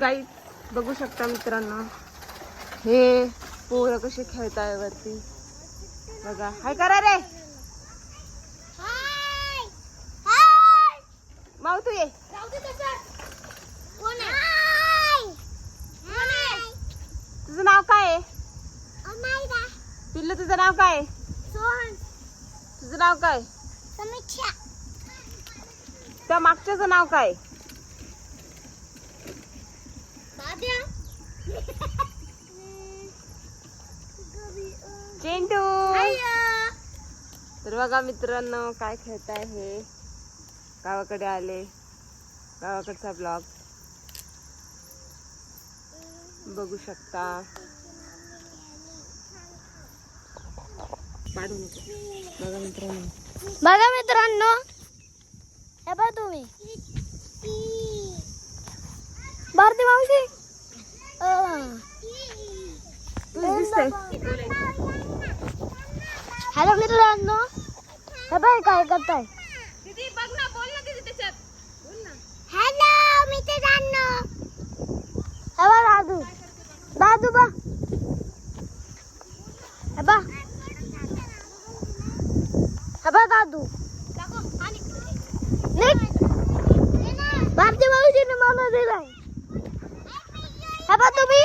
काही बघू शकता मित्रांनो. हे पोरं कसे खेळताय वरती? बघा. हाय करा रे. हाय. हाय. माऊ तू ये तुझं नाव काय आहे? पिल्लू तुझं नाव काय आहे? तुझं नाव काय त्या मागच्याचं नाव काय आहे? बाद्या आया तर बघा मित्रांनो काय खेळताय हे? गावाकडे आले. गावाकडचा ब्लॉग बघू शकता. पाडू नको. बघा मित्रांनो. बघा मित्रांनो. हे बघा तुम्ही. भारती मावशी. दिसतंय. हॅलो मित्रांनो. हे बघ काय करताय. बघ ना बोल ना किती त्याच्यात. बोल ना. हॅलो मित्रांनो. हे बघ दादू. दादू बा हे बघ. हे बघ दादू. भारती मावशीने मला दिलाय. हे बघ तुम्ही.